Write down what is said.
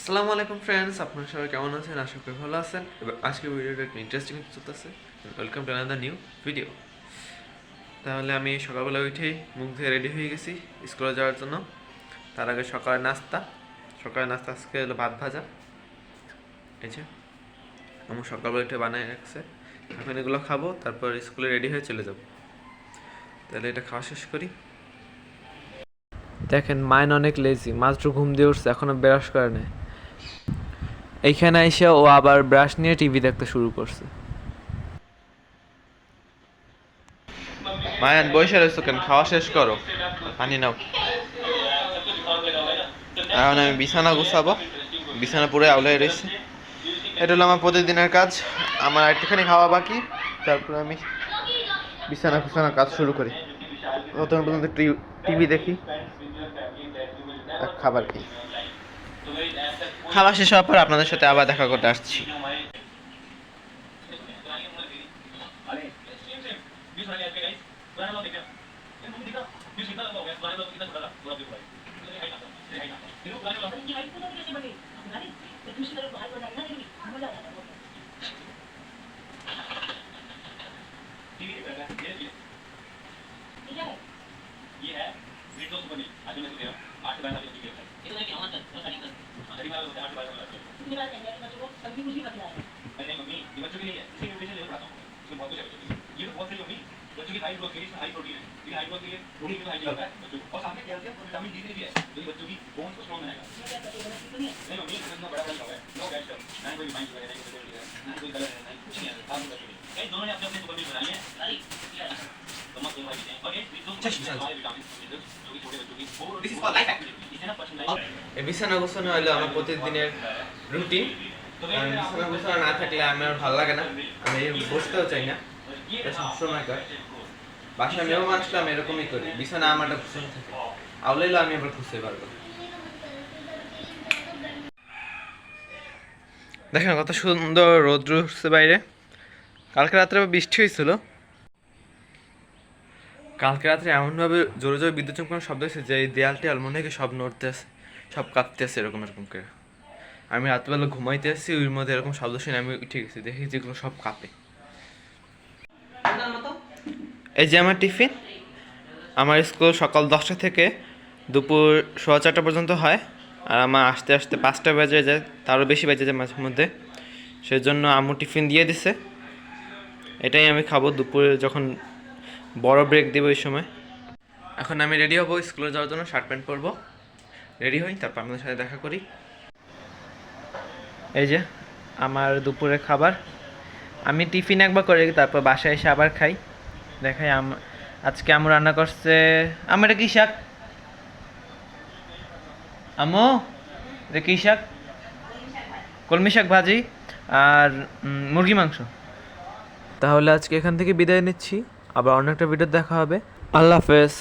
আসসালামু আলাইকুম ফ্রেন্ডস আপনারা সবাই কেমন আছেন? আশা করি ভালো আছেন। এবং আজকে ভিডিওটা একটু ইন্টারেস্টিং চলতেছে। Welcome to another new video তাহলে আমি সকালবেলা উঠেই মুখ ধুয়ে রেডি হয়ে গেছি স্কুলে যাওয়ার জন্য। তার আগে সকালের নাস্তা। সকালের নাস্তা আজকে হলো ভাত ভাজা। এই যে আমার সকালবেলা উঠে বানিয়ে রাখছে। এখন এগুলো খাব, তারপর স্কুলে রেডি হয়ে চলে যাব। তাহলে এটা খাওয়া শেষ করি। দেখেন, মাইন অনেক লেজি মাত্র ঘুম দিয়ে উঠছে, এখনও ব্রাশ করে নেয় এইখানে এসে ও আবার ব্রাশ নিয়ে টিভি দেখতে শুরু করছে। মায়ান, বসে রয়েছো কেন? খাওয়া শেষ করো। পানি নাও। এখন আমি বিছানা গুছাবো। বিছানা পুরো আউলাই রয়েছে এটা হলো আমার প্রতিদিনের কাজ। আমার একটুখানি খাওয়া বাকি। তারপরে আমি বিছানা কুছানা কাজ শুরু করি। ততক্ষণ পর্যন্ত টিভি দেখি। খাবার খাই খাবার শেষ হওয়ার পর আপনাদের সাথে আবার দেখা করতে আসছি। ये बच्चों की हाई ग्रोथ के लिए हाई प्रोटीन है ये हाई ग्रोथ के लिए प्रोटीन भी हाई होता है बच्चों को और साथ में कैल्शियम और विटामिन डी भी है जो बच्चों की बोन्स को स्ट्रॉन्ग बनाएगा नहीं मम्मी इतना बड़ा बड़ा है नो कैल्शियम ना कोई विटामिन वगैरह नहीं कोई ना कोई कलर है कुछ नहीं है आप बच्चों के दोनों ने अपने अपने सुपर बनाई है तो मत दोनों भाई और ये विटामिन जो कि छोटे बच्चों की वो this is for life activity বিছানা গোছানো হলো আমার প্রতিদিনের রুটিন বিছানা গোছানো না থাকলে আমার ভালো লাগে না। আমি বসতেও চাই না। সবসময় বাসায় মেয়েও মাছটা আমি এরকমই করি। বিছানা আমারটা গোছানো থাকে। আউলাইলে আমি আবার খুঁজতে পারব। দেখেন কত সুন্দর রোদ উঠছে বাইরে। কালকে রাত্রে বৃষ্টি হয়েছিল। কালকে রাত্রে এমনভাবে জোরে জোরে বিদ্যুৎ চমকানোর শব্দ হয়েছে যে এই দেয়ালটি মনে হয় সব নড়তে আছে সব কাঁপতে আছে এরকম এরকম করে। আমি রাতবেলা ঘুমাইতে আসছি ওর মধ্যে এরকম শব্দ শুনে আমি উঠে গেছি, দেখি যেগুলো সব কাঁপে। এই যে আমার টিফিন, আমার স্কুল সকাল দশটা থেকে দুপুর সোয়া চারটা পর্যন্ত হয়, আর আমার আসতে আসতে পাঁচটা বেজে যায়, তারও বেশি বেজে যায় মাঝে মধ্যে। সেই জন্য আম্মু টিফিন দিয়ে দিছে। এটাই আমি খাব দুপুরে যখন বড় ব্রেক দেবো ওই সময়। এখন আমি রেডি হব স্কুলে যাওয়ার জন্য শার্ট প্যান্ট পরবো। রেডি হই তারপর আপনাদের সাথে দেখা করি। এই যে আমার দুপুরে খাবার। আমি টিফিন একবার করে তারপর বাসায় এসে আবার খাই। দেখাই আম আজকে আমু রান্না করছে আমার এটা কি শাক? আমো এটা কি শাক? কলমি শাক ভাজি আর মুরগি মাংস। তাহলে আজকে এখান থেকে বিদায় নিচ্ছি। আবার অন্য একটা ভিডিও দেখা হবে। আল্লাহ হাফেজ।